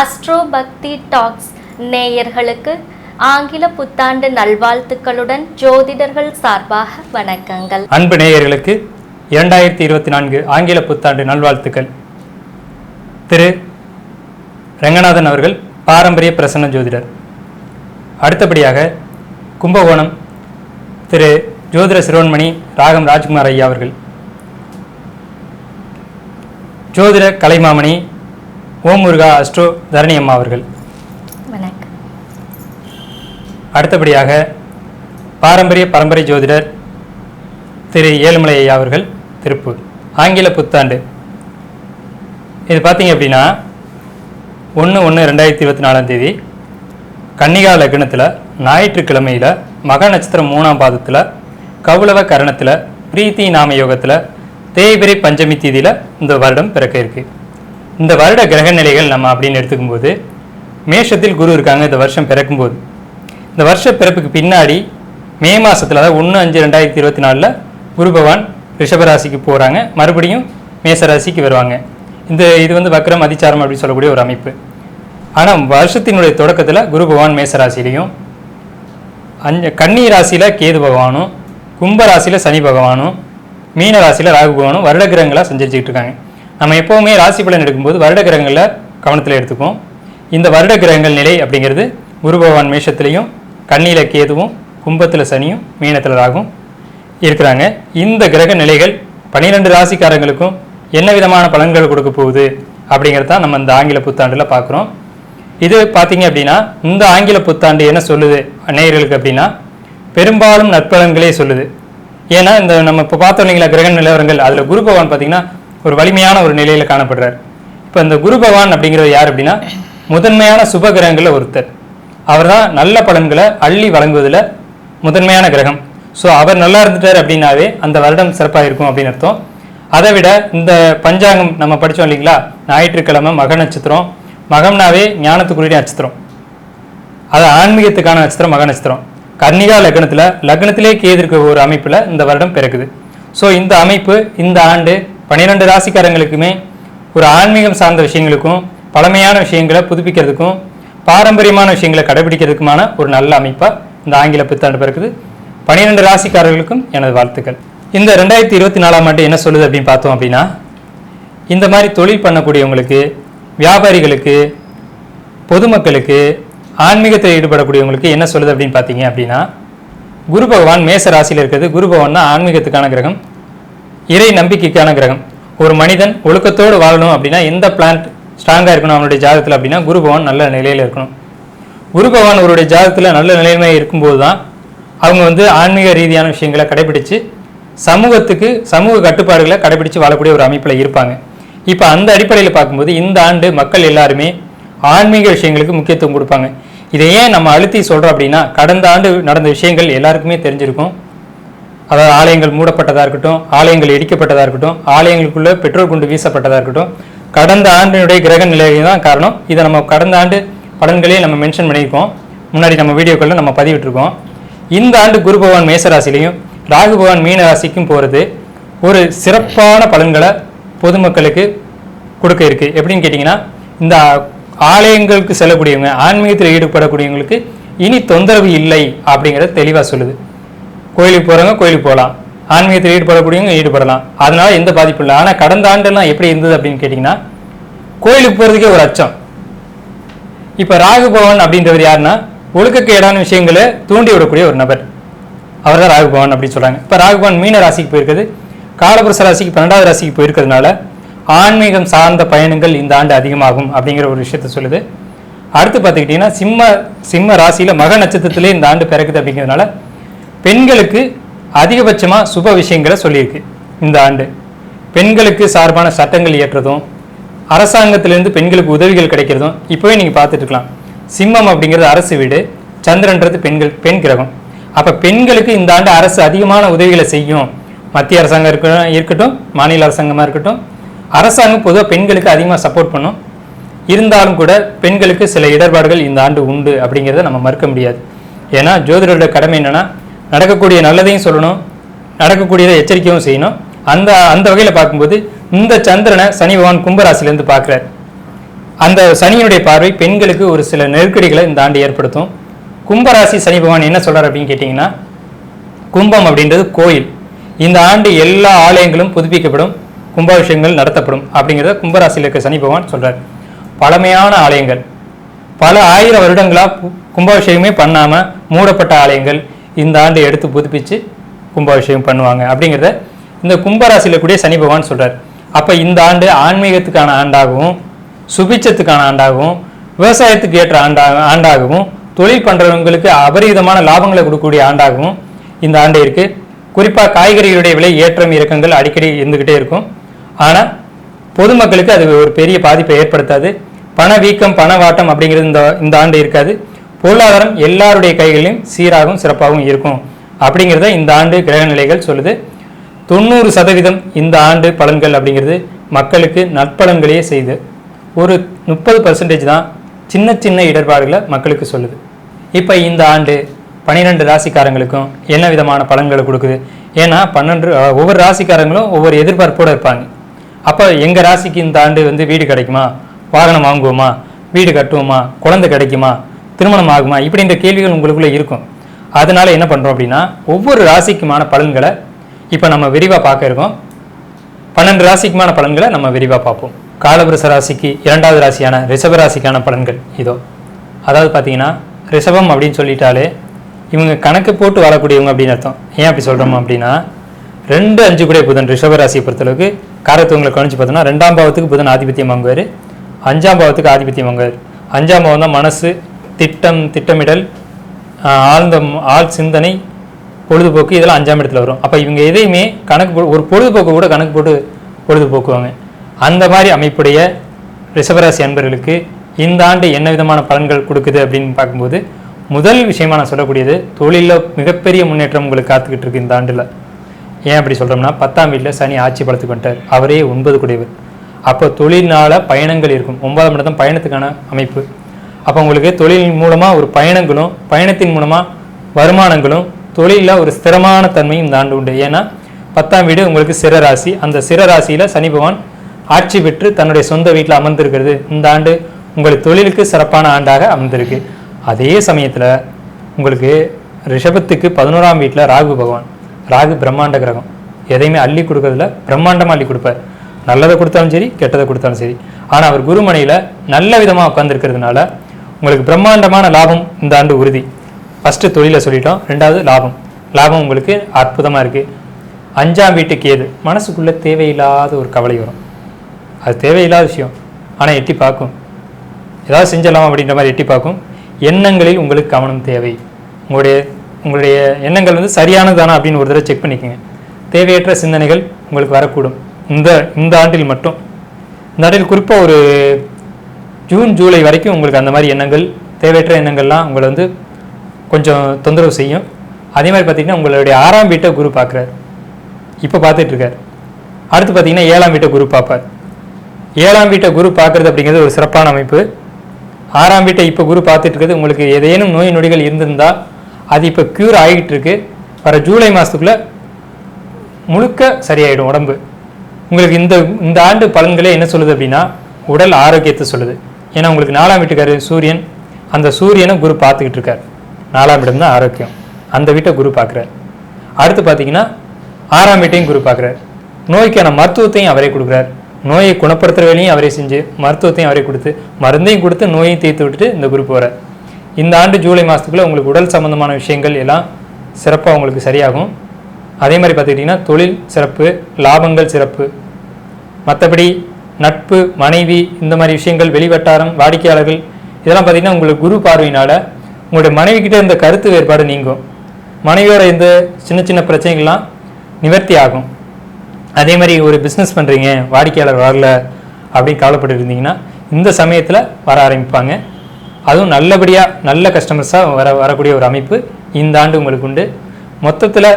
Astro பக்தி tax நேயர்களுக்கு ஆங்கில புத்தாண்டு நல்வாழ்த்துக்களுடன் ஜோதிடர்கள் சார்பாக வணக்கங்கள். அன்பு நேயர்களுக்கு இரண்டாயிரத்தி இருபத்தி நான்கு ஆங்கில புத்தாண்டு நல்வாழ்த்துக்கள். திரு ரங்கநாதன் அவர்கள் பாரம்பரிய பிரசன்ன ஜோதிடர். அடுத்தபடியாக கும்பகோணம் திரு ஜோதிட சிரோன்மணி ராகம் ராஜ்குமார் ஐயா அவர்கள். ஜோதிட கலைமாமணி ஓம் முருகா அஸ்ட்ரோ தரணி அம்மா அவர்கள் அடுத்தபடியாக பாரம்பரிய பரம்பரை ஜோதிடர் திரு ஏழுமலை ஐயா அவர்கள் திருப்பூர். ஆங்கில புத்தாண்டு. இது பார்த்தீங்க அப்படின்னா ஒன்று ஒன்று ரெண்டாயிரத்தி இருபத்தி நாலாம் தேதி கன்னிகா லக்னத்தில் ஞாயிற்றுக்கிழமையில் மக நட்சத்திரம் மூணாம் பாதத்தில் கௌளவ கரணத்தில் பிரீத்தி நாம யோகத்தில் தேய்பிரை பஞ்சமி தேதியில் இந்த வருடம் பிறக்க இருக்கு. இந்த வருட கிரக நிலைகள் நம்ம அப்படின்னு எடுத்துக்கும்போது மேஷத்தில் குரு இருக்காங்க இந்த வருஷம் பிறக்கும்போது. இந்த வருஷ பிறப்புக்கு பின்னாடி மே மாதத்தில் அதாவது ஒன்று அஞ்சு ரெண்டாயிரத்தி இருபத்தி நாலில் குரு பகவான் ரிஷபராசிக்கு போகிறாங்க மறுபடியும் மேசராசிக்கு வருவாங்க. இந்த இது வந்து வக்ரம் அதிச்சாரம் அப்படின்னு சொல்லக்கூடிய ஒரு அமைப்பு. ஆனால் வருஷத்தினுடைய தொடக்கத்தில் குரு பகவான் மேசராசிலையும் அஞ்ச கன்னி ராசியில் கேது பகவானும் கும்ப ராசியில் சனி பகவானும் மீன ராசியில் ராகு பகவானும் வருட கிரகங்களாக சஞ்சரிச்சுக்கிட்டு இருக்காங்க. நம்ம எப்போவுமே ராசி பலன் எடுக்கும்போது வருட கிரகங்களில் கவனத்தில் எடுத்துக்குவோம். இந்த வருட கிரகங்கள் நிலை அப்படிங்கிறது குரு பகவான் மேஷத்துலேயும் கண்ணியில் கேதுவும் கும்பத்தில் சனியும் மீனத்தில் ராகும் இருக்கிறாங்க. இந்த கிரக நிலைகள் பன்னிரெண்டு ராசிக்காரங்களுக்கும் என்ன விதமான பலன்கள் கொடுக்க போகுது அப்படிங்கிறது தான் நம்ம இந்த ஆங்கில புத்தாண்டில் பார்க்குறோம் இது பார்த்தீங்க அப்படின்னா இந்த ஆங்கில புத்தாண்டு என்ன சொல்லுது நேயர்களுக்கு அப்படின்னா பெரும்பாலும் நற்பலன்களே சொல்லுது. ஏன்னா இந்த நம்ம இப்போ பார்த்தோம் இல்லைங்களா கிரக நிலவரங்கள் அதில் குரு பகவான் பார்த்தீங்கன்னா ஒரு வலிமையான ஒரு நிலையில் காணப்படுறார். இப்போ இந்த குரு பகவான் அப்படிங்கிறது யார் அப்படின்னா முதன்மையான சுப கிரகங்களில் ஒருத்தர். அவர் தான் நல்ல பலன்களை அள்ளி வழங்குவதில் முதன்மையான கிரகம். ஸோ அவர் நல்லா இருந்துட்டார் அப்படின்னாவே அந்த வருடம் சிறப்பாக இருக்கும் அப்படின்னு அர்த்தம். அதை விட இந்த பஞ்சாங்கம் நம்ம படித்தோம் இல்லைங்களா? ஞாயிற்றுக்கிழமை மக நட்சத்திரம். மகம்னாவே ஞானத்துக்குரிய நட்சத்திரம். அது ஆன்மீகத்துக்கான நட்சத்திரம் மக நட்சத்திரம். கர்ணிகா லக்னத்தில் லக்னத்திலே கேது இருக்க ஒரு அமைப்பில் இந்த வருடம் பிறக்குது. ஸோ இந்த அமைப்பு இந்த ஆண்டு பன்னிரெண்டு ராசிக்காரங்களுக்குமே ஒரு ஆன்மீகம் சார்ந்த விஷயங்களுக்கும் பழமையான விஷயங்களை புதுப்பிக்கிறதுக்கும் பாரம்பரியமான விஷயங்களை கடைபிடிக்கிறதுக்குமான ஒரு நல்ல அமைப்பாக இந்த ஆங்கில புத்தாண்டு பிறக்குது. பன்னிரெண்டு ராசிக்காரர்களுக்கும் எனது வாழ்த்துக்கள். இந்த ரெண்டாயிரத்தி இருபத்தி நாலாம் ஆண்டு என்ன சொல்லுது அப்படின்னு பார்த்தோம் அப்படின்னா இந்த மாதிரி தொழில் பண்ணக்கூடியவங்களுக்கு வியாபாரிகளுக்கு பொதுமக்களுக்கு ஆன்மீகத்தில் ஈடுபடக்கூடியவங்களுக்கு என்ன சொல்லுது அப்படின்னு பார்த்தீங்க அப்படின்னா குரு பகவான் மேச ராசியில் இருக்கிறது. குரு பகவான் தான் ஆன்மீகத்துக்கான கிரகம். இறை நம்பிக்கைக்கான கிரகம். ஒரு மனிதன் ஒழுக்கத்தோடு வாழணும் அப்படின்னா எந்த பிளான்ட் ஸ்ட்ராங்காக இருக்கணும் அவனுடைய ஜாதகத்தில் அப்படின்னா குரு பகவான் நல்ல நிலையில் இருக்கணும். குரு பகவான் அவருடைய ஜாதகத்தில் நல்ல நிலைமை இருக்கும்போது தான் அவங்க வந்து ஆன்மீக ரீதியான விஷயங்களை கடைபிடித்து சமூகத்துக்கு சமூக கட்டுப்பாடுகளை கடைபிடித்து வாழக்கூடிய ஒரு அமைப்பில் இருப்பாங்க. இப்போ அந்த அடிப்படையில் பார்க்கும்போது இந்த ஆண்டு மக்கள் எல்லாருமே ஆன்மீக விஷயங்களுக்கு முக்கியத்துவம் கொடுப்பாங்க. இதை ஏன் நம்ம அழுத்தி சொல்கிறோம் அப்படின்னா கடந்த ஆண்டு நடந்த விஷயங்கள் எல்லாருக்குமே தெரிஞ்சிருக்கும். அதாவது ஆலயங்கள் மூடப்பட்டதாக இருக்கட்டும் ஆலயங்கள் இடிக்கப்பட்டதாக இருக்கட்டும் ஆலயங்களுக்குள்ள பெட்ரோல் குண்டு வீசப்பட்டதாக இருக்கட்டும் கடந்த ஆண்டினுடைய கிரக நிலையை தான் காரணம். இதை நம்ம கடந்த ஆண்டு பலன்களையும் நம்ம மென்ஷன் பண்ணியிருக்கோம். முன்னாடி நம்ம வீடியோக்களில் நம்ம பதிவிட்டிருக்கோம். இந்த ஆண்டு குரு பகவான் மேசராசிலையும் ராகு பகவான் மீன ராசிக்கும் போகிறது ஒரு சிறப்பான பலன்களை பொதுமக்களுக்கு கொடுக்க இருக்கு. எப்படின்னு கேட்டிங்கன்னா இந்த ஆலயங்களுக்கு செல்லக்கூடியவங்க ஆன்மீகத்தில் ஈடுபடக்கூடியவங்களுக்கு இனி தொந்தரவு இல்லை அப்படிங்கிறத தெளிவாக சொல்லுது. கோயிலுக்கு போகிறவங்க கோயிலுக்கு போகலாம். ஆன்மீகத்தில் ஈடுபடக்கூடியவங்க ஈடுபடலாம். அதனால எந்த பாதிப்பும் இல்லை. ஆனால் கடந்த ஆண்டெல்லாம் எப்படி இருந்தது அப்படின்னு கேட்டிங்கன்னா கோயிலுக்கு போகிறதுக்கே ஒரு அச்சம். இப்போ ராகுபவன் அப்படின்றவர் யாருன்னா ஒழுக்கக்கேடான விஷயங்களை தூண்டி விடக்கூடிய ஒரு நபர். அவர் தான் ராகுபவன் அப்படின்னு சொல்கிறாங்க இப்போ ராகுபவன் மீன ராசிக்கு போயிருக்குது. காலபுரச ராசிக்கு பன்னெண்டாவது ராசிக்கு போயிருக்கிறதுனால ஆன்மீகம் சார்ந்த பயணங்கள் இந்த ஆண்டு அதிகமாகும் அப்படிங்கிற ஒரு விஷயத்த சொல்லுது. அடுத்து பார்த்துக்கிட்டிங்கன்னா சிம்ம சிம்ம ராசியில் மக நட்சத்திரத்திலே இந்த ஆண்டு பிறக்குது அப்படிங்கிறதுனால பெண்களுக்கு அதிகபட்சமாக சுப விஷயங்களை சொல்லியிருக்கு இந்த ஆண்டு. பெண்களுக்கு சார்பான சட்டங்கள் இயற்றதும் அரசாங்கத்திலிருந்து பெண்களுக்கு உதவிகள் கிடைக்கிறதும் இப்போவே நீங்கள் பார்த்துட்டு இருக்கலாம் சிம்மம் அப்படிங்கிறது அரசு வீடு சந்திரன்றது பெண்கள் பெண் கிரகம். அப்போ பெண்களுக்கு இந்த ஆண்டு அரசு அதிகமான உதவிகளை செய்யும் மத்திய அரசாங்கம் இருக்க இருக்கட்டும் மாநில அரசாங்கமாக இருக்கட்டும் அரசாங்கம் பொதுவாக பெண்களுக்கு அதிகமாக சப்போர்ட் பண்ணும். இருந்தாலும் கூட பெண்களுக்கு சில இடர்பாடுகள் இந்த ஆண்டு உண்டு அப்படிங்கிறத நம்ம மறுக்க முடியாது. ஏன்னா ஜோதிடரோட கடமை என்னென்னா நடக்கக்கூடிய நல்லதையும் சொல்லணும் நடக்கக்கூடியதை எச்சரிக்கையும் செய்யணும். அந்த அந்த வகையில் பார்க்கும்போது இந்த சந்திரனை சனி பகவான் கும்பராசிலேருந்து பார்க்குறார். அந்த சனியினுடைய பார்வை பெண்களுக்கு ஒரு சில நெருக்கடிகளை இந்த ஆண்டு ஏற்படுத்தும். கும்பராசி சனி பகவான் என்ன சொல்கிறார் அப்படின்னு கேட்டிங்கன்னா கும்பம் அப்படின்றது கோயில். இந்த ஆண்டு எல்லா ஆலயங்களும் புதுப்பிக்கப்படும் கும்பாபிஷேகங்கள் நடத்தப்படும் அப்படிங்கிறத கும்பராசியில் இருக்க சனி பகவான் சொல்கிறார் பழமையான ஆலயங்கள். பல ஆயிரம் வருடங்களாக கும்பாபிஷேகமே பண்ணாமல் மூடப்பட்ட ஆலயங்கள். இந்த ஆண்டு எடுத்து புதுப்பிச்சு கும்பாபிஷேகம் பண்ணுவாங்க. அப்படிங்கிறத இந்த கும்பராசியில் கூடிய சனி பகவான் சொல்கிறார் அப்போ இந்த ஆண்டு ஆன்மீகத்துக்கான ஆண்டாகவும் சுபிச்சத்துக்கான ஆண்டாகவும் விவசாயத்துக்கு ஏற்ற ஆண்டா ஆண்டாகவும் தொழில் பண்ணுறவங்களுக்கு அபரிவிதமான லாபங்களை கொடுக்கக்கூடிய ஆண்டாகவும் இந்த ஆண்டு இருக்குது குறிப்பாக காய்கறிகளுடைய விலை ஏற்றம் இறக்கங்கள் அடிக்கடி இருந்துக்கிட்டே இருக்கும். ஆனால் பொதுமக்களுக்கு அது ஒரு பெரிய பாதிப்பை ஏற்படுத்தாது. பண வீக்கம் பண வாட்டம் அப்படிங்கிறது இந்த இந்த ஆண்டு இருக்காது. பொருளாதாரம் எல்லாருடைய கைகளிலும் சீராகவும் சிறப்பாகவும் இருக்கும். அப்படிங்கிறத இந்த ஆண்டு கிரக நிலைகள் சொல்லுது. தொண்ணூறு சதவீதம் இந்த ஆண்டு பலன்கள் அப்படிங்கிறது மக்களுக்கு நற்பலன்களையே செய்து ஒரு முப்பது பர்சன்டேஜ் தான் சின்ன சின்ன இடர்பாடுகளை மக்களுக்கு சொல்லுது. இப்போ இந்த ஆண்டு பன்னிரெண்டு ராசிக்காரங்களுக்கும் என்ன விதமான பலன்களை கொடுக்குது? ஏன்னா பன்னெண்டு ஒவ்வொரு ராசிக்காரங்களும் ஒவ்வொரு எதிர்பார்ப்போடு இருப்பாங்க. அப்போ எங்கள் ராசிக்கு இந்த ஆண்டு வந்து வீடு கிடைக்குமா? வாகனம் வாங்குவோமா? வீடு கட்டுவோமா? குழந்தை கிடைக்குமா? திருமணம் ஆகுமா இந்த கேள்விகள் உங்களுக்குள்ள இருக்கும். அதனால என்ன பண்ணுறோம் அப்படின்னா ஒவ்வொரு ராசிக்குமான பலன்களை இப்போ நம்ம விரிவாக பார்க்க இருக்கோம். பன்னெண்டு ராசிக்குமான பலன்களை நம்ம விரிவாக பார்ப்போம். காலபுரச ராசிக்கு இரண்டாவது ராசியான ரிஷப ராசிக்கான பலன்கள் இதோ. அதாவது பார்த்தீங்கன்னா ரிஷபம் அப்படின்னு சொல்லிட்டாலே இவங்க கணக்கு போட்டு வாழக்கூடியவங்க அப்படின்னு அர்த்தம். ஏன் அப்படி சொல்கிறோம் அப்படின்னா ரெண்டு அஞ்சு கூட புதன் ரிஷப ராசியை பொறுத்தளவுக்கு காரத்துவங்களை கவனிச்சு பார்த்தோம்னா ரெண்டாம் பாவத்துக்கு புதன் ஆதிபத்தியம் வாங்குவார். அஞ்சாம் பாவத்துக்கு ஆதிபத்தியம் வாங்குவார். அஞ்சாம் பாவம் தான் மனசு திட்டம் திட்டமிடல் ஆழ்ந்த ஆள் சிந்தனை பொழுதுபோக்கு இதெல்லாம் அஞ்சாம் இடத்துல வரும். அப்போ இவங்க எதையுமே கணக்கு போ ஒரு பொழுதுபோக்கு கூட கணக்கு போட்டு பொழுதுபோக்குவாங்க. அந்த மாதிரி அமைப்புடைய ரிஷபராசி அன்பர்களுக்கு இந்த ஆண்டு என்ன விதமான பலன்கள் கொடுக்குது அப்படின்னு பார்க்கும்போது முதல் விஷயமா நான் சொல்லக்கூடியது தொழிலில் மிகப்பெரிய முன்னேற்றம் உங்களுக்கு காத்துக்கிட்டு இருக்கு இந்த ஆண்டில். ஏன் அப்படி சொல்கிறோம்னா பத்தாம் வீட்டில் சனி ஆட்சி பலத்துக்கு வந்துட்டார். அவரே ஒன்பது குடைவர். அப்போ தொழில்னால பயணங்கள் இருக்கும். ஒன்பதாம் இடம் தான் பயணத்துக்கான அமைப்பு. அப்போ உங்களுக்கு தொழில் மூலமாக ஒரு பயணங்களும் பயணத்தின் மூலமாக வருமானங்களும் தொழிலில் ஒரு ஸ்திரமான தன்மையும் இந்த ஆண்டு உண்டு. ஏன்னா பத்தாம் வீடு உங்களுக்கு சிறராசி அந்த சிறராசியில் சனி பகவான் ஆட்சி பெற்று தன்னுடைய சொந்த வீட்டில் அமர்ந்திருக்கிறது. இந்த ஆண்டு உங்களுக்கு தொழிலுக்கு சிறப்பான ஆண்டாக அமர்ந்திருக்கு. அதே சமயத்தில் உங்களுக்கு ரிஷபத்துக்கு பதினோராம் வீட்டில் ராகு பகவான். ராகு பிரம்மாண்ட கிரகம். எதையுமே அள்ளி கொடுக்கறதுல பிரம்மாண்டமாக அள்ளி கொடுப்பார். நல்லதை கொடுத்தாலும் சரி கெட்டதை கொடுத்தாலும் சரி. ஆனால் அவர் குருமனையில் நல்ல விதமாக உட்காந்துருக்கிறதுனால உங்களுக்கு பிரம்மாண்டமான லாபம் இந்த ஆண்டு உறுதி. ஃபஸ்ட்டு தொழிலை சொல்லிட்டோம். ரெண்டாவது லாபம். லாபம் உங்களுக்கு அற்புதமாக இருக்குது அஞ்சாம் வீட்டுக்கு ஏது மனசுக்குள்ளே தேவையில்லாத ஒரு கவலை வரும். அது தேவையில்லாத விஷயம். ஆனால் எட்டி பார்க்கும். ஏதாவது செஞ்சிடலாம் அப்படின்ற மாதிரி எட்டி பார்க்கும். எண்ணங்களில் உங்களுக்கு கவனம் தேவை. உங்களுடைய உங்களுடைய எண்ணங்கள் வந்து சரியானதானா அப்படின்னு ஒரு தடவை செக் பண்ணிக்கோங்க. தேவையற்ற சிந்தனைகள் உங்களுக்கு வரக்கூடும். இந்த இந்த ஆண்டில் மட்டும். இந்த ஆண்டில் குறிப்பாக ஒரு ஜூன் ஜூலை வரைக்கும் உங்களுக்கு அந்த மாதிரி எண்ணங்கள் தேவையற்ற எண்ணங்கள்லாம் உங்களை வந்து கொஞ்சம் தொந்தரவு செய்யும். அதே மாதிரி பார்த்தீங்கன்னா உங்களுடைய ஆறாம் வீட்டை குரு பார்க்குறாரு. இப்போ பார்த்துட்ருக்கார் அடுத்து பார்த்தீங்கன்னா ஏழாம் வீட்டை குரு பார்ப்பார். ஏழாம் வீட்டை குரு பார்க்குறது அப்படிங்கிறது ஒரு சிறப்பான அமைப்பு. ஆறாம் வீட்டை இப்போ குரு பார்த்துட்ருக்கறது உங்களுக்கு ஏதேனும் நோய் நொடிகள் இருந்திருந்தால் அது இப்போ க்யூர் ஆகிட்டு இருக்கு. வர ஜூலை மாதத்துக்குள்ளே முழுக்க சரியாயிடும் உடம்பு. உங்களுக்கு இந்த இந்த ஆண்டு பலன்களே என்ன சொல்லுது அப்படின்னா உடல் ஆரோக்கியத்தை சொல்லுது. ஏன்னா உங்களுக்கு நாலாம் வீட்டுக்காரு சூரியன். அந்த சூரியனை குரு பார்த்துக்கிட்டு இருக்கார் நாலாம் இடம் தான் ஆரோக்கியம். அந்த வீட்டை குரு பார்க்குறார். அடுத்து பார்த்தீங்கன்னா ஆறாம் வீட்டையும் குரு பார்க்குறார். நோய்க்கான மருத்துவத்தையும் அவரே கொடுக்குறார். நோயை குணப்படுத்துகிற வேலையும் அவரே செஞ்சு மருத்துவத்தையும் அவரே கொடுத்து மருந்தையும் கொடுத்து நோயையும் தீர்த்து விட்டுட்டு இந்த குரு போகிறார் இந்த ஆண்டு ஜூலை மாதத்துக்குள்ளே உங்களுக்கு உடல் சம்மந்தமான விஷயங்கள் எல்லாம் சிறப்பாக உங்களுக்கு சரியாகும். அதே மாதிரி பார்த்துக்கிட்டிங்கன்னா தொழில் சிறப்பு லாபங்கள் சிறப்பு. மற்றபடி நட்பு மனைவி இந்த மாதிரி விஷயங்கள் வெளிவட்டாரம் வாடிக்கையாளர்கள் இதெல்லாம் பார்த்தீங்கன்னா உங்களுக்கு குரு பார்வையினால் உங்களுடைய மனைவிக்கிட்ட இருந்த கருத்து வேறுபாடு நீங்கும். மனைவியோட இந்த சின்ன சின்ன பிரச்சனைகள்லாம் நிவர்த்தி ஆகும். அதே மாதிரி ஒரு பிஸ்னஸ் பண்ணுறீங்க வாடிக்கையாளர் வரல அப்படின்னு கவலைப்பட்டு இருந்தீங்கன்னா இந்த சமயத்தில் வர ஆரம்பிப்பாங்க. அதுவும் நல்லபடியாக நல்ல கஸ்டமர்ஸாக வர வரக்கூடிய ஒரு அமைப்பு இந்த ஆண்டு உங்களுக்கு உண்டு. மொத்தத்தில்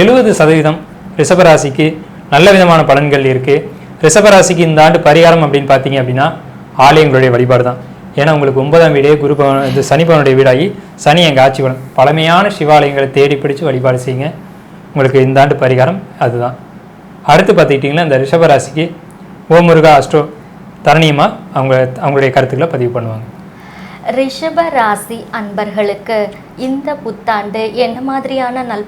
எழுபது சதவீதம் ரிஷபராசிக்கு நல்ல விதமான பலன்கள் இருக்குது ரிஷபராசிக்கு இந்த ஆண்டு பரிகாரம் அப்படின்னு பார்த்தீங்க அப்படின்னா ஆலயங்களுடைய வழிபாடு தான் ஏன்னா உங்களுக்கு ஒன்பதாம் வீடே குரு பவன் இது சனி பவனுடைய வீடாகி சனி எங்கள் ஆட்சி பலன் பழமையான சிவாலயங்களை தேடி பிடிச்சு வழிபாடு செய்யுங்க. உங்களுக்கு இந்த ஆண்டு பரிகாரம் அதுதான். அடுத்து பார்த்துக்கிட்டிங்கன்னா இந்த ரிஷபராசிக்கு ஓம் முருகா அஷ்டோ தரணியமா அவங்க அவங்களுடைய கருத்துக்களை பதிவு பண்ணுவாங்க. ரிஷப ராசி அன்பர்களுக்கு இந்த புத்தாண்டு என்ன மாதிரியான நல்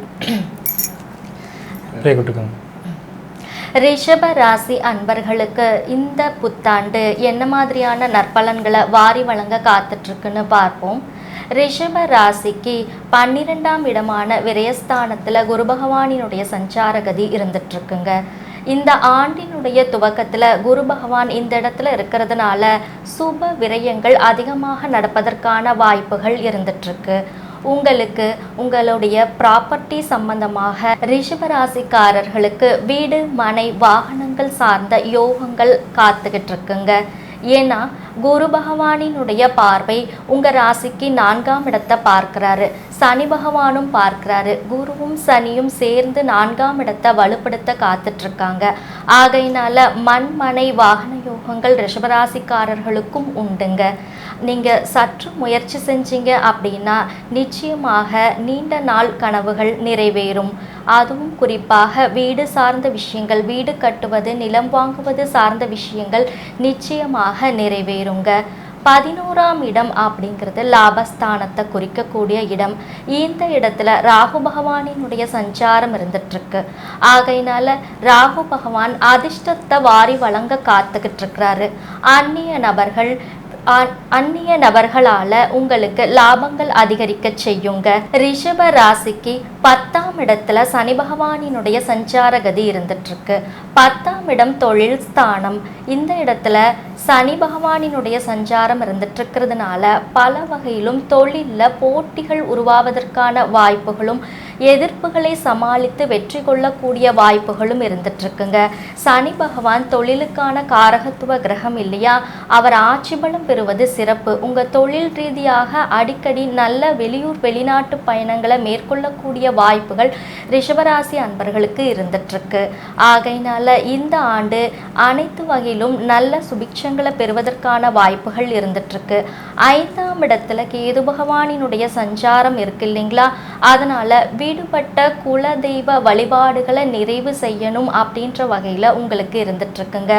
ரிஷப ராசி அன்பர்களுக்கு இந்த புத்தாண்டு என்ன மாதிரியான நற்பலன்களை வாரி வழங்க காத்துட்ருக்குன்னு பார்ப்போம். ரிஷப ராசிக்கு பன்னிரெண்டாம் இடமான விரயஸ்தானத்தில் குரு பகவானினுடைய சஞ்சாரகதி இருந்துட்டுருக்குங்க இந்த ஆண்டினுடைய துவக்கத்தில் குரு பகவான் இந்த இடத்துல இருக்கிறதுனால சுப விரயங்கள் அதிகமாக நடப்பதற்கான வாய்ப்புகள் இருந்துட்டுருக்கு உங்களுக்கு உங்களுடைய ப்ராப்பர்ட்டி சம்பந்தமாக ரிஷபராசிக்காரர்களுக்கு வீடு மனை வாகனங்கள் சார்ந்த யோகங்கள் காத்துக்கிட்டு இருக்குங்க ஏன்னா குரு பகவானினுடைய பார்வை உங்க ராசிக்கு நான்காம் இடத்தை பார்க்கிறாரு. சனி பகவானும் பார்க்கிறாரு. குருவும் சனியும் சேர்ந்து நான்காம் இடத்தை வலுப்படுத்த காத்துட்டு இருக்காங்க ஆகையினால மண் மனை வாகன யோகங்கள் ரிஷபராசிக்காரர்களுக்கும் உண்டுங்க. நீங்கள் சற்று முயற்சி செஞ்சீங்க அப்படின்னா நிச்சயமாக நீண்ட நாள் கனவுகள் நிறைவேறும். அதுவும் குறிப்பாக வீடு சார்ந்த விஷயங்கள் வீடு கட்டுவது நிலம் வாங்குவது சார்ந்த விஷயங்கள் நிச்சயமாக நிறைவேறுங்க. பதினோராம் இடம் அப்படிங்கிறது லாபஸ்தானத்தை குறிக்கக்கூடிய இடம். இந்த இடத்துல ராகு பகவானினுடைய சஞ்சாரம் இருந்துட்டு இருக்கு ஆகையினால ராகு பகவான் அதிர்ஷ்டத்தை வாரி வழங்க காத்துக்கிட்டு இருக்கிறாரு. அந்நிய நபர்கள் அந்நிய நபர்களால உங்களுக்கு லாபங்கள் அதிகரிக்க செய்யுங்க. ரிஷப ராசிக்கு பத்தாம் இடத்துல சனி பகவானினுடைய சஞ்சார கதி இருந்துட்டு இருக்கு பத்தாம் இடம் தொழில் ஸ்தானம். இந்த இடத்துல சனி பகவானினுடைய சஞ்சாரம் இருந்துட்டு இருக்கிறதுனால பல வகையிலும் தொழில்ல போட்டிகள் உருவாவதற்கான வாய்ப்புகளும் எதிர்ப்புகளை சமாளித்து வெற்றி கொள்ளக்கூடிய வாய்ப்புகளும் இருந்துட்டுருக்குங்க. சனி பகவான் தொழிலுக்கான காரகத்துவ கிரகம் இல்லையா? அவர் ஆட்சி பலம் பெறுவது சிறப்பு. உங்கள் தொழில் ரீதியாக அடிக்கடி நல்ல வெளியூர் வெளிநாட்டு பயணங்களை மேற்கொள்ளக்கூடிய வாய்ப்புகள் ரிஷபராசி அன்பர்களுக்கு இருந்துட்டுருக்கு. ஆகையினால இந்த ஆண்டு அனைத்து வகையிலும் நல்ல சுபிட்சங்களை பெறுவதற்கான வாய்ப்புகள் இருந்துட்டுருக்கு. ஐந்தாம் இடத்துல கேது பகவானினுடைய சஞ்சாரம் இருக்கு இல்லைங்களா? அதனால ஈடுபட்ட குல தெய்வ வழிபாடுகளை நிறைவு செய்யணும் அப்படின்ற வகையில் உங்களுக்கு இருந்துட்டுருக்குங்க.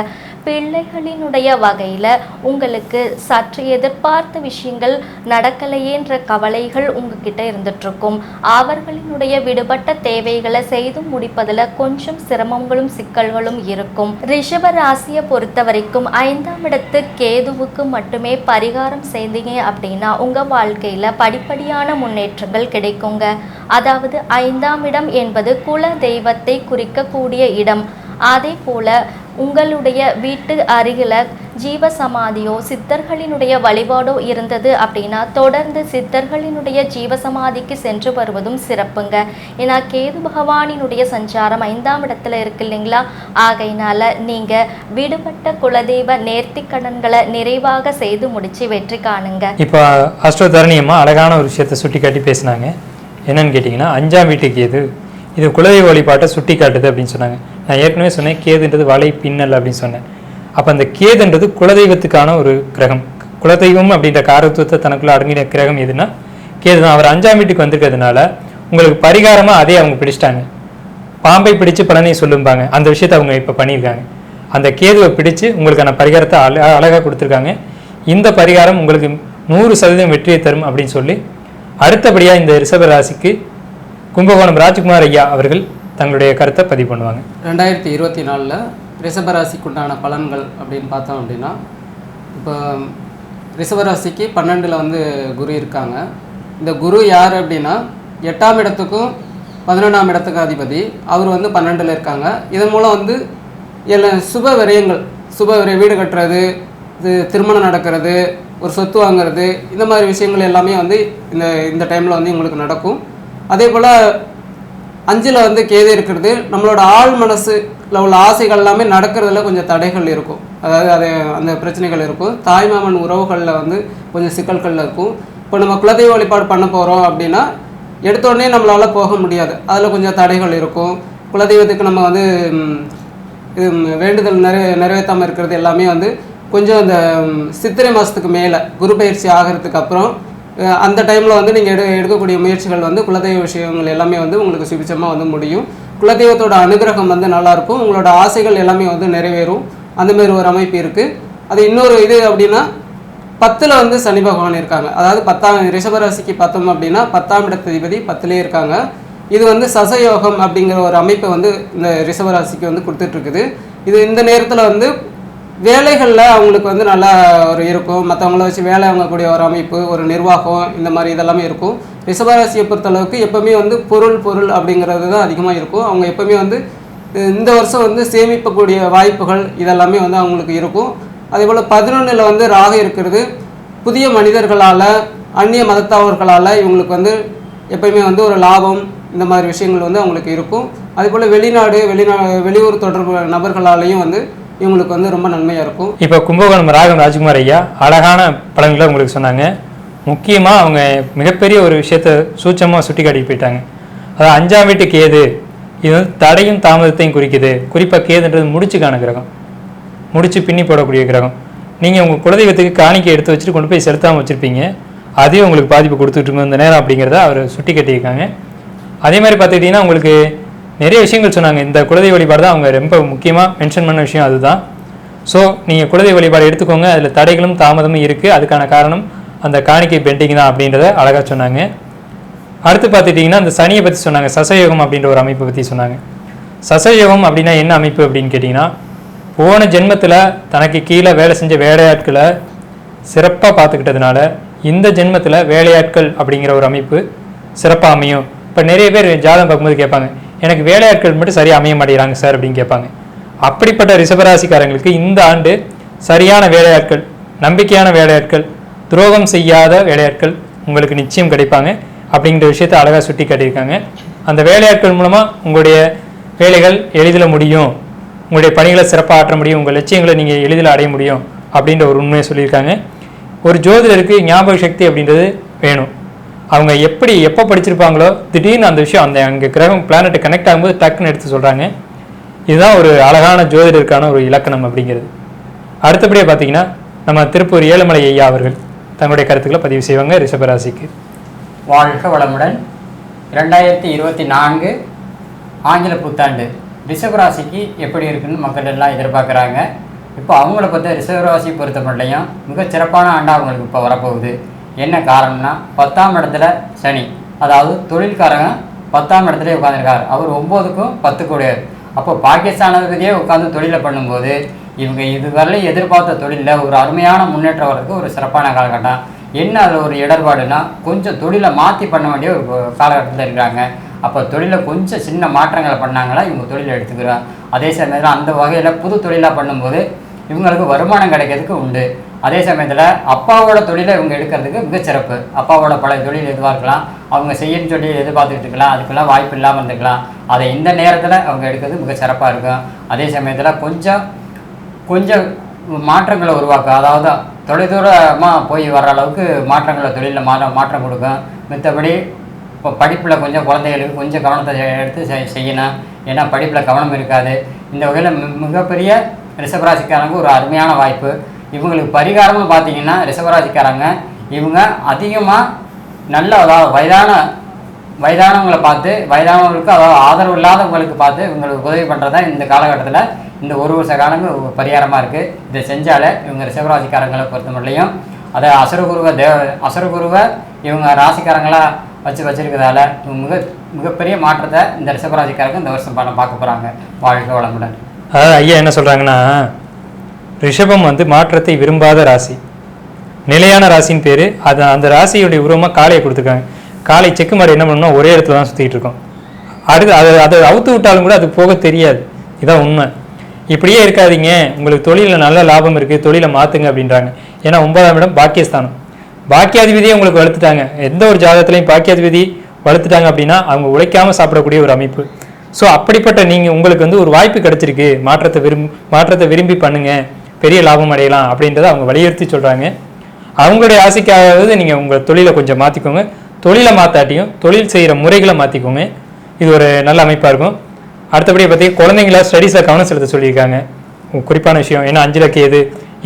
பிள்ளைகளினுடைய வகையில் உங்களுக்கு சற்று எதிர்பார்த்த விஷயங்கள் நடக்கலையேன்ற கவலைகள் உங்ககிட்ட இருந்துட்டு இருக்கும் அவர்களினுடைய விடுபட்ட தேவைகளை செய்து முடிப்பதுல கொஞ்சம் சிரமங்களும் சிக்கல்களும் இருக்கும். ரிஷப ராசியை பொறுத்த வரைக்கும் ஐந்தாம் இடத்து கேதுவுக்கு மட்டுமே பரிகாரம் செய்தீங்க அப்படின்னா உங்கள் வாழ்க்கையில் படிப்படியான முன்னேற்றங்கள் கிடைக்குங்க. அதாவது ஐந்தாம் இடம் என்பது குல தெய்வத்தை குறிக்கக்கூடிய இடம். அதே போல உங்களுடைய வீட்டு அருகில ஜீவ சமாதியோ சித்தர்களினுடைய வழிபாடோ இருந்தது அப்படின்னா தொடர்ந்து சித்தர்களினுடைய ஜீவ சமாதிக்கு சென்று வருவதும் சிறப்புங்க. ஏன்னா கேது பகவானினுடைய சஞ்சாரம் ஐந்தாம் இடத்துல இருக்கு இல்லைங்களா? ஆகையினால நீங்க விடுபட்ட குலதெய்வ நேர்த்தி கடன்களை நிறைவாக செய்து முடிச்சு வெற்றி காணுங்க. இப்போ அஷ்டோ அழகான ஒரு விஷயத்தை சுட்டி காட்டி பேசினாங்க. என்னன்னு கேட்டிங்கன்னா அஞ்சாம் வீட்டுக்கு கேது. இது குலதெய்வ வழிபாட்டை சுட்டி காட்டுது அப்படின்னு சொன்னாங்க. நான் ஏற்கனவே சொன்னேன் கேதுன்றது வலை பின்னல் அப்படின்னு சொன்னேன். அப்போ அந்த கேதுன்றது குலதெய்வத்துக்கான ஒரு கிரகம். குலதெய்வம் அப்படின்ற காரத்துவத்தை தனக்குள்ள அடங்கின கிரகம் எதுனா கேது தான் அவர் அஞ்சாம் வீட்டுக்கு வந்திருக்கிறதுனால உங்களுக்கு பரிகாரமாக அதே அவங்க பிடிச்சிட்டாங்க. பாம்பை பிடிச்சு பலனை சொல்லும்பாங்க. அந்த விஷயத்தை அவங்க இப்போ பண்ணியிருக்காங்க. அந்த கேதுவை பிடிச்சு உங்களுக்கான பரிகாரத்தை அழ அழகாக கொடுத்துருக்காங்க. இந்த பரிகாரம் உங்களுக்கு நூறு சதவீதம் வெற்றியை தரும் அப்படின்னு சொல்லி அடுத்தபடியாக இந்த ரிஷப ராசிக்கு கும்பகோணம் ராஜ்குமார் ஐயா அவர்கள் தங்களுடைய கருத்தை பதிவு பண்ணுவாங்க. ரெண்டாயிரத்தி இருபத்தி நாலில் ரிஷபராசிக்குண்டான பலன்கள் அப்படின்னு பார்த்தோம் அப்படின்னா இப்போ ரிஷபராசிக்கு பன்னெண்டில் வந்து குரு இருக்காங்க. இந்த குரு யார் அப்படின்னா எட்டாம் இடத்துக்கும் பதினொன்றாம் இடத்துக்கு அதிபதி. அவர் வந்து பன்னெண்டில் இருக்காங்க. இதன் மூலம் வந்து எல்லா சுப விரயங்கள் சுப விரய வீடு கட்டுறது இது திருமணம் நடக்கிறது ஒரு சொத்து வாங்குறது இந்த மாதிரி விஷயங்கள் எல்லாமே வந்து இந்த இந்த டைமில் வந்து உங்களுக்கு நடக்கும். அதே போல் அஞ்சில் வந்து கேது இருக்கிறது நம்மளோட ஆள் மனசில் உள்ள ஆசைகள் எல்லாமே நடக்கிறதுல கொஞ்சம் தடைகள் இருக்கும். அதாவது அது அந்த பிரச்சனைகள் இருக்கும். தாய்மாமன் உறவுகளில் வந்து கொஞ்சம் சிக்கல்கள் இருக்கும். இப்போ நம்ம குலதெய்வ வழிபாடு பண்ண போகிறோம் அப்படின்னா எடுத்தோடனே நம்மளால் போக முடியாது. அதில் கொஞ்சம் தடைகள் இருக்கும். குலதெய்வத்துக்கு நம்ம வந்து இது வேண்டுதல் நிறைவே நிறைவேற்றாமல் இருக்கிறது எல்லாமே வந்து கொஞ்சம் அந்த சித்திரை மாதத்துக்கு மேலே குரு பயிற்சி ஆகிறதுக்கு அப்புறம் அந்த டைமில் வந்து நீங்கள் எடு எடுக்கக்கூடிய முயற்சிகள் வந்து குலதெய்வ விஷயங்கள் எல்லாமே வந்து உங்களுக்கு சுபிச்சமாக வந்து முடியும். குலதெய்வத்தோட அனுகிரகம் வந்து நல்லாயிருக்கும் உங்களோட ஆசைகள் எல்லாமே வந்து நிறைவேறும். அந்தமாரி ஒரு அமைப்பு இருக்குது அது இன்னொரு இது அப்படின்னா பத்தில் வந்து சனி பகவான் இருக்காங்க. அதாவது பத்தாம் ரிஷபராசிக்கு பார்த்தோம் அப்படின்னா பத்தாம் இடத்ததிபதி பத்துலேயே இருக்காங்க. இது வந்து சசயோகம் அப்படிங்கிற ஒரு அமைப்பை வந்து இந்த ரிஷபராசிக்கு வந்து கொடுத்துட்ருக்குது இது இந்த நேரத்தில் வந்து வேலைகளில் அவங்களுக்கு வந்து நல்லா ஒரு இருக்கும். மற்றவங்கள வச்சு வேலை வாங்கக்கூடிய ஒரு அமைப்பு ஒரு நிர்வாகம் இந்த மாதிரி இதெல்லாமே இருக்கும். ரிஷபராசியை பொறுத்தளவுக்கு எப்போவுமே வந்து பொருள் பொருள் அப்படிங்கிறது தான் அதிகமாக இருக்கும். அவங்க எப்போவுமே வந்து இந்த வருஷம் வந்து சேமிக்கக்கூடிய வாய்ப்புகள் இதெல்லாமே வந்து அவங்களுக்கு இருக்கும். அதே போல் பதினொன்றில் வந்து ராகு இருக்கிறது. புதிய மனிதர்களால் அந்நிய மதத்தவர்களால் இவங்களுக்கு வந்து எப்பயுமே வந்து ஒரு லாபம் இந்த மாதிரி விஷயங்கள் வந்து அவங்களுக்கு இருக்கும். அதே போல் வெளிநாடு வெளிநா வெளியூர் தொடர்பு நபர்களாலையும் வந்து இவங்களுக்கு வந்து ரொம்ப நன்மையாக இருக்கும். இப்போ கும்பகோணம் ராகம் ராஜ்குமார் ஐயா அழகான படங்களை உங்களுக்கு சொன்னாங்க. முக்கியமாக அவங்க மிகப்பெரிய ஒரு விஷயத்த சூட்சமாக சுட்டி காட்டி போயிட்டாங்க. அதாவது அஞ்சாம் வீட்டு கேது இது வந்து தடையும் தாமதத்தையும் குறிக்குது. குறிப்பாக கேதுன்றது முடிச்சுக்கான கிரகம். முடிச்சு பின்னி போடக்கூடிய கிரகம். நீங்கள் உங்கள் குலதெய்வத்துக்கு காணிக்கை எடுத்து வச்சுட்டு கொண்டு போய் செலுத்தாமல் வச்சுருப்பீங்க. அதையும் உங்களுக்கு பாதிப்பு கொடுத்துட்டு இருக்கும் இந்த நேரம் அப்படிங்கிறத அவர் சுட்டி கட்டியிருக்காங்க அதே மாதிரி பார்த்துக்கிட்டிங்கன்னா உங்களுக்கு நிறைய விஷயங்கள் சொன்னாங்க. இந்த குலதெய்வ வழிபாடு தான் அவங்க ரொம்ப முக்கியமாக மென்ஷன் பண்ண விஷயம் அதுதான். ஸோ நீங்கள் குலதெய்வ வழிபாடு எடுத்துக்கோங்க. அதில் தடைகளும் தாமதமும் இருக்குது அதுக்கான காரணம் அந்த காணிக்கை பெண்டிங் தான் அப்படின்றத அழகாக சொன்னாங்க. அடுத்து பார்த்துட்டிங்கன்னா அந்த சனியை பற்றி சொன்னாங்க. சசயோகம் அப்படின்ற ஒரு அமைப்பை பற்றி சொன்னாங்க. சசயோகம் அப்படின்னா என்ன அமைப்பு அப்படின்னு கேட்டிங்கன்னா போன ஜென்மத்தில் தனக்கு கீழே வேலை செஞ்ச வேலையாட்களை சிறப்பாக பார்த்துக்கிட்டதுனால இந்த ஜென்மத்தில் வேலையாட்கள் அப்படிங்கிற ஒரு அமைப்பு சிறப்பாக அமையும். இப்போ நிறைய பேர் ஜாதகம் பார்க்கும்போது கேட்பாங்க எனக்கு வேலையாட்கள் மட்டும் சரியாக அமைய மாட்டேங்கிறாங்க சார் அப்படின்னு கேட்பாங்க. அப்படிப்பட்ட ரிஷபராசிக்காரங்களுக்கு இந்த ஆண்டு சரியான வேலையாட்கள் நம்பிக்கையான வேலையாட்கள் துரோகம் செய்யாத வேலையாட்கள் உங்களுக்கு நிச்சயம் கிடைப்பாங்க. அப்படிங்கிற விஷயத்தை அழகாக சுட்டி காட்டியிருக்காங்க. அந்த வேலையாட்கள் மூலமாக உங்களுடைய வேலைகள் எளிதில் முடியும். உங்களுடைய பணிகளை சிறப்பாக ஆற்ற முடியும். உங்கள் லட்சியங்களை நீங்கள் எளிதில் அடைய முடியும். அப்படின்ற ஒரு உண்மையை சொல்லியிருக்காங்க. ஒரு ஜோதிடருக்கு ஞாபக சக்தி அப்படின்றது வேணும். அவங்க எப்படி எப்போ படிச்சிருப்பாங்களோ திடீர்னு அந்த விஷயம் அந்த அங்கே கிரகம் பிளானட் கனெக்ட் ஆகும்போது டக்குன்னு எடுத்து சொல்கிறாங்க இதுதான் ஒரு அழகான ஜோதிடருக்கான ஒரு இலக்கணம் அப்படிங்கிறது. அடுத்தபடியாக பார்த்தீங்கன்னா நம்ம திருப்பூர் ஏழுமலை ஐயா அவர்கள் தங்களுடைய கருத்துக்களை பதிவு செய்வாங்க ரிஷபராசிக்கு. வாழ்க வளமுடன். ரெண்டாயிரத்தி இருபத்தி நான்கு ஆங்கில புத்தாண்டு. ரிஷபராசிக்கு எப்படி இருக்குன்னு மக்கள் எல்லாம் எதிர்பார்க்குறாங்க. இப்போ அவங்கள பொறுத்த ரிஷபராசி பொறுத்த மட்டும் மிக சிறப்பான ஆண்டாக அவங்களுக்கு இப்போ வரப்போகுது. என்ன காரணம்னா பத்தாம் இடத்துல சனி. அதாவது தொழில்காரங்க பத்தாம் இடத்துல உட்காந்துருக்காரு அவர் ஒம்போதுக்கும் பத்து கூடியவர் அப்போ பாகிஸ்தானதிபதியே உட்காந்து தொழிலை பண்ணும்போது இவங்க இதுவரையிலும் எதிர்பார்த்த தொழிலில் ஒரு அருமையான முன்னேற்றம் வர்றதுக்கு ஒரு சிறப்பான காலகட்டம். என்ன அதில் ஒரு இடர்பாடுனா கொஞ்சம் தொழிலை மாற்றி பண்ண வேண்டிய ஒரு காலகட்டத்தில் இருக்கிறாங்க. அப்போ தொழிலை கொஞ்சம் சின்ன மாற்றங்களை பண்ணாங்களா இவங்க தொழிலை எடுத்துக்கிறாங்க. அதே சமயத்தில் அந்த வகையில் புது தொழிலாக பண்ணும்போது இவங்களுக்கு வருமானம் கிடைக்கிறதுக்கு உண்டு. அதே சமயத்தில் அப்பாவோட தொழிலை இவங்க எடுக்கிறதுக்கு மிகச்சிறப்பு அப்பாவோட பழைய தொழில் எதுவாக இருக்கலாம் அவங்க செய்யணும்னு சொல்லி எதிர்பார்த்துட்டு இருக்கலாம் அதுக்கெல்லாம் வாய்ப்பு இல்லாமல் இருந்துக்கலாம். அதை இந்த நேரத்தில் அவங்க எடுக்கிறது மிக சிறப்பாக இருக்கும். அதே சமயத்தில் கொஞ்சம் கொஞ்சம் மாற்றங்களை உருவாக்கும். அதாவது தொலைதூரமாக போய் வர அளவுக்கு மாற்றங்களை தொழிலில் மா மாற்றம் கொடுக்கும். மித்தபடி இப்போ படிப்பில் கொஞ்சம் குழந்தைகளுக்கு கொஞ்சம் கவனத்தை எடுத்து செய்- செய்யணும். ஏன்னா படிப்பில் கவனம் இருக்காது. இந்த வகையில் மி- மிகப்பெரிய ரிஷபராசிக்காரங்க ஒரு அருமையான வாய்ப்பு. இவங்களுக்கு பரிகாரமும் பார்த்தீங்கன்னா ரிஷபராசிக்காரங்க. இவங்க அதிகமாக நல்ல அதாவது வயதான வயதானவங்களை பார்த்து வயதானவங்களுக்கு அதாவது ஆதரவு இல்லாதவங்களுக்கு பார்த்து இவங்களுக்கு உதவி பண்ணுறது தான் இந்த காலகட்டத்தில் இந்த ஒரு வருஷ காலங்கள் பரிகாரமாக இருக்குது இதை செஞ்சாலே இவங்க ரிஷபராசிக்காரங்களை பொறுத்த மட்டும் அதை அசுரகுருவை தேவ அசுரகுருவை இவங்க ராசிக்காரங்களாக வச்சு வச்சிருக்கிறதால இவங்க மிக மிகப்பெரிய மாற்றத்தை இந்த ரிஷபராசிக்காரங்க இந்த வருஷம் பண்ண பார்க்க போகிறாங்க வாழ்க்கை வளமுடன். அதாவது ஐயா என்ன சொல்கிறாங்கன்னா ரிஷபம் வந்து மாற்றத்தை விரும்பாத ராசி. நிலையான ராசின்னு பேர் அது அந்த ராசியுடைய உருவமாக காளையை கொடுத்துருக்காங்க. காலை செக்கு மாதிரி என்ன பண்ணணும்னா ஒரே இடத்துல தான் சுற்றிட்டு இருக்கோம். அடுத்து அதை அதை அவுத்து விட்டாலும் கூட அது போக தெரியாது. இதான் உண்மை. இப்படியே இருக்காதீங்க. உங்களுக்கு தொழிலில் நல்ல லாபம் இருக்குது தொழிலை மாற்றுங்க அப்படின்றாங்க. ஏன்னா ஒன்பதாம் இடம் பாக்கியஸ்தானம். பாக்கியாதிபதியை உங்களுக்கு வளர்த்துட்டாங்க. எந்த ஒரு ஜாதகத்துலையும் பாக்கியாதிபதி வளர்த்துட்டாங்க அப்படின்னா அவங்க உழைக்காம சாப்பிடக்கூடிய ஒரு அமைப்பு. ஸோ அப்படிப்பட்ட நீங்கள் உங்களுக்கு வந்து ஒரு வாய்ப்பு கிடைச்சிருக்கு. மாற்றத்தை விரும்பி மாற்றத்தை விரும்பி பண்ணுங்க. பெரிய லாபம் அடையலாம் அப்படின்றத அவங்க வலியுறுத்தி சொல்கிறாங்க அவங்களுடைய ஆசைக்காகவது நீங்கள் உங்கள் தொழிலை கொஞ்சம் மாற்றிக்கோங்க தொழிலை மாற்றாட்டியும் தொழில் செய்கிற முறைகளை மாற்றிக்கோங்க இது ஒரு நல்ல அமைப்பாக இருக்கும். அடுத்தபடி பார்த்தீங்கன்னா குழந்தைங்கள ஸ்டடீஸில் கவனம் செலுத்த சொல்லியிருக்காங்க. குறிப்பான விஷயம் ஏன்னா அஞ்சலக்கு எது?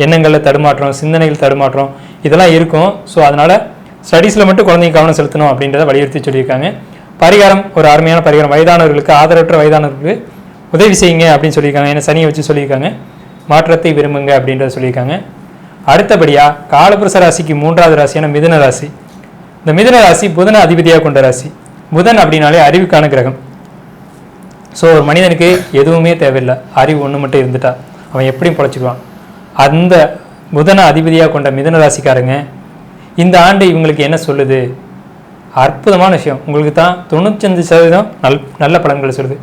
எண்ணங்களில் தடுமாற்றம் சிந்தனைகள் தடுமாற்றம் இதெல்லாம் இருக்கும். ஸோ அதனால் ஸ்டடீஸில் மட்டும் குழந்தைங்க கவனம் செலுத்தணும் அப்படின்றத வலியுறுத்தி சொல்லியிருக்காங்க. பரிகாரம் ஒரு அருமையான பரிகாரம். வயதானவர்களுக்கு ஆதரவற்ற வயதானவர்களுக்கு உதவி செய்யுங்க அப்படின்னு சொல்லியிருக்காங்க. ஏன்னா சனியை வச்சு சொல்லியிருக்காங்க. மாற்றத்தை விரும்புங்க அப்படின்றத சொல்லியிருக்காங்க. அடுத்தபடியாக காலபுருஷ ராசிக்கு மூன்றாவது ராசியான மிதுன ராசி. இந்த மிதுன ராசி புதனை அதிபதியாக கொண்ட ராசி. புதன் அப்படின்னாலே அறிவுக்கான கிரகம். ஸோ ஒரு மனிதனுக்கு எதுவுமே தேவையில்லை. அறிவு ஒன்று மட்டும் இருந்துட்டா அவன் எப்படியும் பொழைச்சிக்குவான். அந்த புதனை அதிபதியாக கொண்ட மிதன ராசிக்காரங்க இந்த ஆண்டு இவங்களுக்கு என்ன சொல்லுது? அற்புதமான விஷயம். உங்களுக்கு தான் தொண்ணூத்தஞ்சு சதவீதம் நல் நல்ல பலன்களை சொல்லுது.